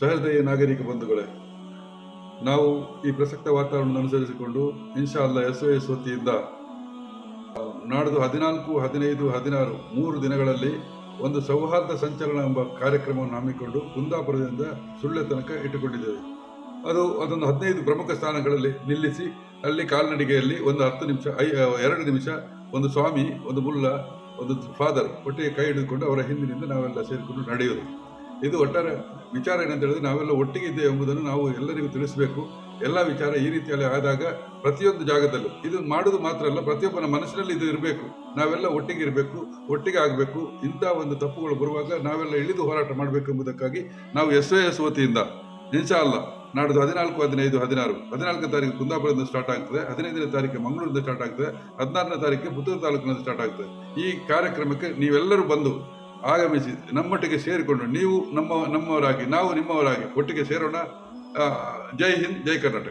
ಸಹೃದಯ ನಾಗರಿಕ ಬಂಧುಗಳೇ, ನಾವು ಈ ಪ್ರಸಕ್ತ ವಾತಾವರಣ ಅನುಸರಿಸಿಕೊಂಡು ಇನ್ಶಾ ಅಲ್ಲ ಎಸ್ ಎಸ್ ವತಿಯಿಂದ ನಾಡ್ದು ಹದಿನಾಲ್ಕು, ಹದಿನೈದು, ಹದಿನಾರು, ಮೂರು ದಿನಗಳಲ್ಲಿ ಒಂದು ಸೌಹಾರ್ದ ಸಂಚಲನ ಎಂಬ ಕಾರ್ಯಕ್ರಮವನ್ನು ಹಮ್ಮಿಕೊಂಡು ಕುಂದಾಪುರದಿಂದ ಸುಳ್ಳೆ ತನಕ ಇಟ್ಟುಕೊಂಡಿದ್ದೇವೆ. ಅದು ಅದೊಂದು ಹದಿನೈದು ಪ್ರಮುಖ ಸ್ಥಾನಗಳಲ್ಲಿ ನಿಲ್ಲಿಸಿ, ಅಲ್ಲಿ ಕಾಲ್ನಡಿಗೆಯಲ್ಲಿ ಒಂದು ಹತ್ತು ನಿಮಿಷ, ಐ ಎರಡು ನಿಮಿಷ ಒಂದು ಸ್ವಾಮಿ, ಒಂದು ಮುಲ್ಲ, ಒಂದು ಫಾದರ್ ಒಟ್ಟಿಗೆ ಕೈ ಹಿಡಿದುಕೊಂಡು ಅವರ ಹಿಂದಿನಿಂದ ನಾವೆಲ್ಲ ಸೇರಿಕೊಂಡು ನಡೆಯುವುದು ಇದು ಒಟ್ಟಾರೆ ವಿಚಾರ ಏನಂತ ಹೇಳಿದ್ರೆ ನಾವೆಲ್ಲ ಒಟ್ಟಿಗೆ ಇದ್ದೇವೆ ಎಂಬುದನ್ನು ನಾವು ಎಲ್ಲರಿಗೂ ತಿಳಿಸಬೇಕು. ಎಲ್ಲ ವಿಚಾರ ಈ ರೀತಿಯಲ್ಲಿ ಆದಾಗ ಪ್ರತಿಯೊಂದು ಜಾಗದಲ್ಲೂ ಇದು ಮಾಡುವುದು ಮಾತ್ರ ಅಲ್ಲ, ಪ್ರತಿಯೊಬ್ಬನ ಮನಸ್ಸಿನಲ್ಲಿ ಇದು ಇರಬೇಕು. ನಾವೆಲ್ಲ ಒಟ್ಟಿಗೆ ಇರಬೇಕು, ಒಟ್ಟಿಗೆ ಆಗಬೇಕು. ಇಂಥ ಒಂದು ತಪ್ಪುಗಳು ಬರುವಾಗ ನಾವೆಲ್ಲ ಇಳಿದು ಹೋರಾಟ ಮಾಡಬೇಕು ಎಂಬುದಕ್ಕಾಗಿ ನಾವು ಎಸ್ ಎಸ್ ವತಿಯಿಂದ ಇನ್ಶಾ ಅಲ್ಲ ನಾಡ್ದು ಹದಿನಾಲ್ಕು, ಹದಿನೈದು, ಹದಿನಾರು, ಹದಿನಾಲ್ಕನೇ ತಾರೀಕು ಕುಂದಾಪುರದಿಂದ ಸ್ಟಾರ್ಟ್ ಆಗ್ತದೆ, ಹದಿನೈದನೇ ತಾರೀಕು ಮಂಗಳೂರಿಂದ ಸ್ಟಾರ್ಟ್ ಆಗ್ತದೆ, ಹದಿನಾರನೇ ತಾರೀಕು ಪುತ್ತೂರು ತಾಲೂಕಿನಿಂದ ಸ್ಟಾರ್ಟ್ ಆಗ್ತದೆ. ಈ ಕಾರ್ಯಕ್ರಮಕ್ಕೆ ನೀವೆಲ್ಲರೂ ಬಂದು ಆಗಮಿಸಿ ನಮ್ಮೊಟ್ಟಿಗೆ ಸೇರಿಕೊಂಡು ನೀವು ನಮ್ಮ ನಮ್ಮವರಾಗಿ ನಾವು ನಿಮ್ಮವರಾಗಿ ಒಟ್ಟಿಗೆ ಸೇರೋಣ. ಜೈ ಹಿಂದ್ ಜೈ ಕರ್ನಾಟಕ.